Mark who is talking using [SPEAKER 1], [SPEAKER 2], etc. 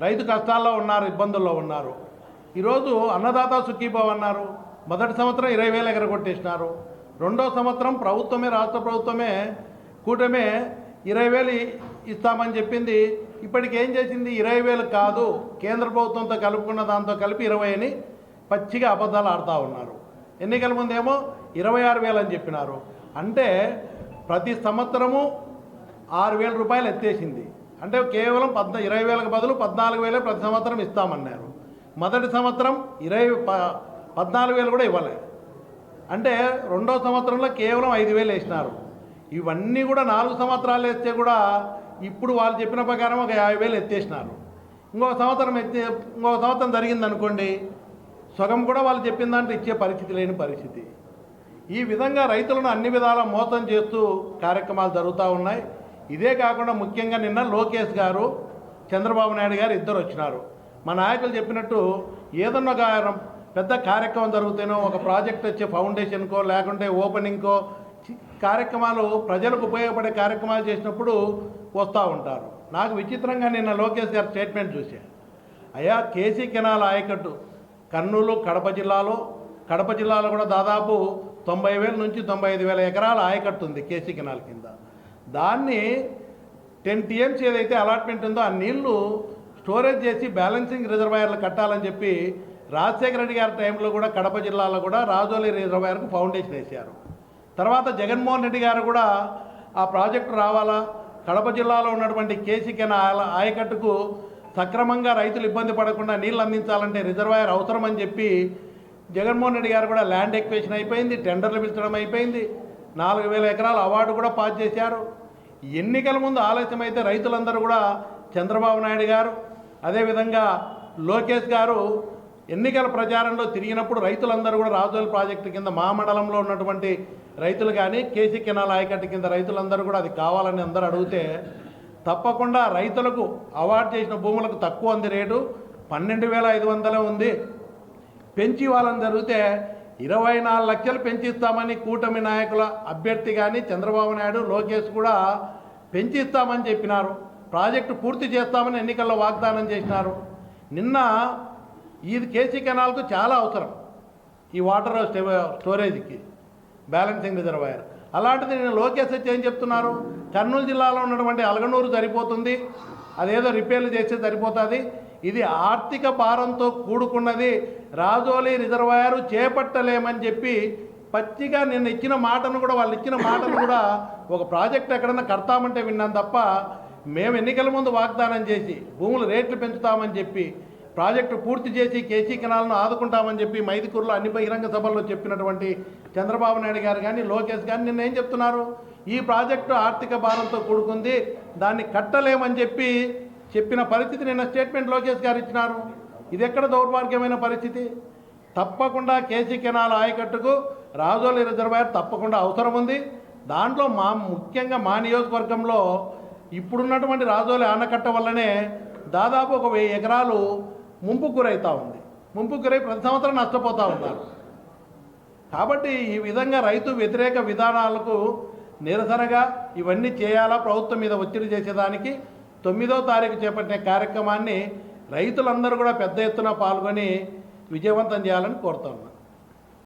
[SPEAKER 1] రైతు కష్టాల్లో ఉన్నారు ఇబ్బందుల్లో ఉన్నారు. ఈరోజు అన్నదాత సుఖీభావ్ అన్నారు మొదటి సంవత్సరం ఇరవై వేలు ఎగరగొట్టేసినారు. రెండో సంవత్సరం ప్రభుత్వమే రాష్ట్ర ప్రభుత్వమే కూటమే ఇరవై వేలు ఇస్తామని చెప్పింది. ఇప్పటికి ఏం చేసింది? ఇరవై వేలు కాదు. కేంద్ర ప్రభుత్వంతో కలుపుకున్న దాంతో కలిపి ఇరవై అని పచ్చిగా అబద్ధాలు ఆడుతూ ఉన్నారు. ఎన్నికల ముందేమో ఇరవై ఆరు వేలు అని చెప్పినారు. అంటే ప్రతి సంవత్సరము ఆరు వేల రూపాయలు ఎత్తేసింది. అంటే కేవలం పద్న ఇరవై వేలకు బదులు పద్నాలుగు వేలే ప్రతి సంవత్సరం ఇస్తామన్నారు. మొదటి సంవత్సరం ఇరవై ప పద్నాలుగు వేలు కూడా ఇవ్వలే. అంటే రెండో సంవత్సరంలో కేవలం ఐదు వేలు వేసినారు. ఇవన్నీ కూడా నాలుగు సంవత్సరాలు వేస్తే కూడా ఇప్పుడు వాళ్ళు చెప్పిన ప్రకారం ఒక యాభై వేలు ఎత్తేసినారు. ఇంకొక సంవత్సరం ఎత్తే ఇంకొక సంవత్సరం జరిగింది అనుకోండి సగం కూడా వాళ్ళు చెప్పిన దాంట్లో ఇచ్చే పరిస్థితి లేని పరిస్థితి. ఈ విధంగా రైతులను అన్ని విధాల మోసం చేస్తూ కార్యక్రమాలు జరుగుతూ ఉన్నాయి. ఇదే కాకుండా ముఖ్యంగా నిన్న లోకేష్ గారు చంద్రబాబు నాయుడు గారు ఇద్దరు వచ్చినారు. మా నాయకులు చెప్పినట్టు ఏదన్నా ఒక పెద్ద కార్యక్రమం జరుగుతేనో ఒక ప్రాజెక్ట్ వచ్చే ఫౌండేషన్కో లేకుంటే ఓపెనింగ్కో కార్యక్రమాలు ప్రజలకు ఉపయోగపడే కార్యక్రమాలు చేసినప్పుడు వస్తూ ఉంటారు. నాకు విచిత్రంగా నిన్న లోకేష్ గారి స్టేట్మెంట్ చూసా అయ్యా కేసీ కెనాల్ ఆయకట్టు కర్నూలు కడప జిల్లాలో కడప జిల్లాలో కూడా దాదాపు తొంభై వేల నుంచి తొంభై ఐదు వేల ఎకరాల ఆయకట్టు ఉంది కేసీ కెనాల్ కింద. దాన్ని టెన్ టీఎంసీ ఏదైతే అలాట్మెంట్ ఉందో ఆ నీళ్ళు స్టోరేజ్ చేసి బ్యాలెన్సింగ్ రిజర్వాయర్లు కట్టాలని చెప్పి రాజశేఖర రెడ్డి గారి టైంలో కూడా కడప జిల్లాలో కూడా రాజోలి రిజర్వాయర్కు ఫౌండేషన్ వేశారు. తర్వాత జగన్మోహన్ రెడ్డి గారు కూడా ఆ ప్రాజెక్టు రావాలా? కడప జిల్లాలో ఉన్నటువంటి కేసీ ఆయకట్టుకు సక్రమంగా రైతులు ఇబ్బంది పడకుండా నీళ్ళు అందించాలంటే రిజర్వాయర్ అవసరమని చెప్పి జగన్మోహన్ రెడ్డి గారు కూడా ల్యాండ్ ఎక్వేషన్ అయిపోయింది టెండర్లు పిలిచడం అయిపోయింది. నాలుగు వేల ఎకరాల అవార్డు కూడా పాస్ చేశారు. ఎన్నికల ముందు ఆలస్యం అయితే రైతులందరూ కూడా చంద్రబాబు నాయుడు గారు అదేవిధంగా లోకేష్ గారు ఎన్నికల ప్రచారంలో తిరిగినప్పుడు రైతులందరూ కూడా రాజోల్ ప్రాజెక్టు కింద మా మండలంలో ఉన్నటువంటి రైతులు కానీ కేసీ కెనాల్ ఆయకట్టు కింద రైతులందరూ కూడా అది కావాలని అందరూ అడిగితే తప్పకుండా రైతులకు అవార్డు చేసిన భూములకు తక్కువ ఉంది రేటు పన్నెండు వేల ఐదు వందలే ఉంది. పెంచి వాళ్ళని జరిగితే ఇరవై నాలుగు లక్షలు పెంచిస్తామని కూటమి నాయకుల అభ్యర్థి కానీ చంద్రబాబు నాయుడు లోకేష్ కూడా పెంచిస్తామని చెప్పినారు. ప్రాజెక్టు పూర్తి చేస్తామని ఎన్నికల్లో వాగ్దానం చేసినారు. నిన్న ఇది కేసీ కెనాల్కు చాలా అవసరం ఈ వాటర్ స్టోరేజ్కి బ్యాలెన్సింగ్ రిజర్వాయర్. అలాంటిది నేను లోకేష్ వచ్చి ఏం చెప్తున్నారు? కర్నూలు జిల్లాలో ఉన్నటువంటి అలగనూరు సరిపోతుంది అదేదో రిపేర్లు చేస్తే సరిపోతుంది ఇది ఆర్థిక భారంతో కూడుకున్నది. రాజోలి రిజర్వాయర్ చేపట్టలేమని చెప్పి పచ్చిగా నిన్న ఇచ్చిన మాటను కూడా వాళ్ళు ఇచ్చిన మాటను కూడా ఒక ప్రాజెక్ట్ ఎక్కడన్నా కడతామంటే విన్నాను తప్ప మేము ఎన్నికల ముందు వాగ్దానం చేసి భూములు రేట్లు పెంచుతామని చెప్పి ప్రాజెక్టు పూర్తి చేసి కేసీ కెనాల్ను ఆదుకుంటామని చెప్పి మైదికూరులో అన్ని బహిరంగ సభల్లో చెప్పినటువంటి చంద్రబాబు నాయుడు గారు కానీ లోకేష్ కానీ నిన్న ఏం చెప్తున్నారు? ఈ ప్రాజెక్టు ఆర్థిక భారంతో కూడుకుంది దాన్ని కట్టలేమని చెప్పి చెప్పిన పరిస్థితి నిన్న స్టేట్మెంట్ లోకేష్ గారు ఇచ్చినారు. ఇది ఎక్కడ దౌర్భాగ్యమైన పరిస్థితి? తప్పకుండా కేసీ కెనాల్ ఆయకట్టుకు రాజోలి రిజర్వాయర్ తప్పకుండా అవసరం ఉంది. దాంట్లో మా ముఖ్యంగా మా నియోజకవర్గంలో ఇప్పుడున్నటువంటి రాజోలి ఆనకట్ట వల్లనే దాదాపు ఒక వెయ్యి ఎకరాలు ముంపు గురవుతూ ఉంది. ముంపు గురై ప్రతి సంవత్సరం నష్టపోతూ ఉన్నారు. కాబట్టి ఈ విధంగా రైతు వ్యతిరేక విధానాలకు నిరసనగా ఇవన్నీ చేయాలా? ప్రభుత్వం మీద ఒత్తిడి చేసేదానికి తొమ్మిదో తారీఖు చేపట్టిన కార్యక్రమాన్ని రైతులందరూ కూడా పెద్ద ఎత్తున పాల్గొని విజయవంతం చేయాలని కోరుతున్నాను